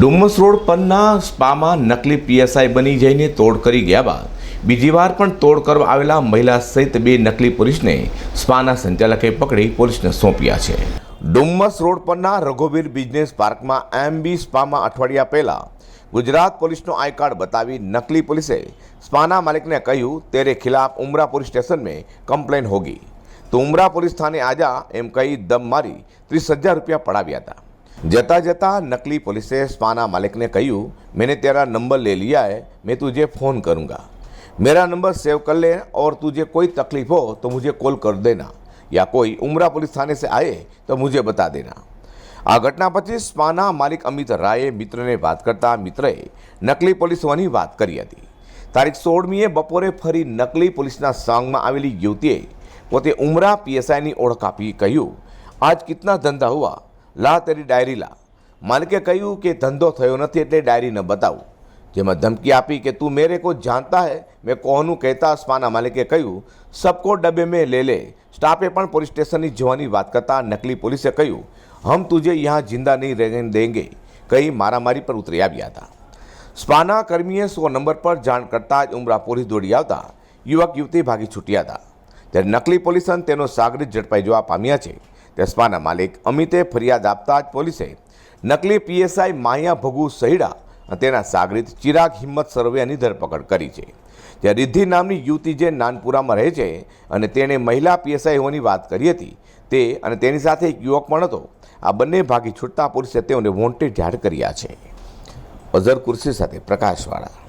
Dumas road પરના સ્પામાં નકલી PSI બની જઈને તોડ કરી ગયા બાદ. બીજી વાર પણ તોડ કરવા આવેલા મહિલા સહિત બે નકલી પોલીસને સ્પાના સંચાલકે પકડી પોલીસને સોંપ્યા છે. ડુમ્મસ રોડ પરના રઘુવીર બિઝનેસ પાર્કમાં એમબી સ્પામાં અઠવાડિયા પહેલાં ગુજરાત પોલીસનો આઈ કાર્ડ બતાવી નકલી પોલીસે સ્પાના માલિકને કહ્યું, તેરે ખિલાફ ઉમરા પોલીસ સ્ટેશનમાં કમ્પ્લેન હોગી. તો ઉમરા પોલીસ થાને આજા એમ કહી દમ મારી ત્રીસ હજાર રૂપિયા પડાવ્યા હતા. જતા જતા નકલી पुलिस स्पाना मालिक ने કહ્યું मैंने तेरा नंबर ले लिया है मैं तुझे फ़ोन करूँगा मेरा नंबर सेव कर ले और तुझे कोई तकलीफ हो तो मुझे कॉल कर देना या कोई उमरा पुलिस थाने से आए तो मुझे बता देना આ ઘટના પછી સ્પાના માલિક અમિત રાયે મિત્રને વાત કરતા મિત્રએ નકલી પોલીસ હોવાની વાત કરી હતી તારીખ સોળમીએ બપોરે ફરી નકલી પોલીસના સોંગમાં આવેલી યુવતીએ પોતે ઉમરા પીએસઆઈની ઓળખ આપી કહ્યું આજ કિતના ધંધા હુઆ લા તેરી ડાયરી લા. માલિકે કહ્યું કે ધંધો થયો નથી એટલે ડાયરી ન બતાવું. જેમાં ધમકી આપી કે તું મેરે કો જાણતા હે, મેં કોહનું કહેતા અસ્માના માલિકે કહ્યું, સબકો ડબ્બે મેં લે લે. સ્ટાફે પણ પોલીસ સ્ટેશનની જવાની વાત કરતા નકલી પોલીસે કહ્યું, હમ તુજે યહાં જિંદા નહીં રહેને દેંગે. કહી મારામારી પર ઉતરી આવ્યા હતા. સ્પાના કર્મીએ સો નંબર પર જાણ કરતા જ ઉમરા પોલીસ દોડી આવતા યુવક યુવતી ભાગી છૂટ્યા હતા. ત્યારે નકલી પોલીસન તેનો સાગરીત ઝડપાઈ જવા પામ્યા છે. ત્યારે માલિક અમિતે ફરિયાદ આપતા જ પોલીસે નકલી પીએસઆઈ માયા ભગુ સહિડા અને તેના સાગરીત ચિરાગ હિંમત સરવૈયાની ધરપકડ કરી છે. જ્યાં રિદ્ધિ નામની યુવતી જે નાનપુરામાં રહે છે અને તેણે મહિલા પીએસઆઈ હોવાની વાત કરી હતી તે અને તેની સાથે એક યુવક પણ હતો. આ બંને ભાગી છૂટતા પોલીસે તેઓને વોન્ટેડ જાહેર કર્યા છે. અઝર કુર્સી સાથે પ્રકાશવાળા.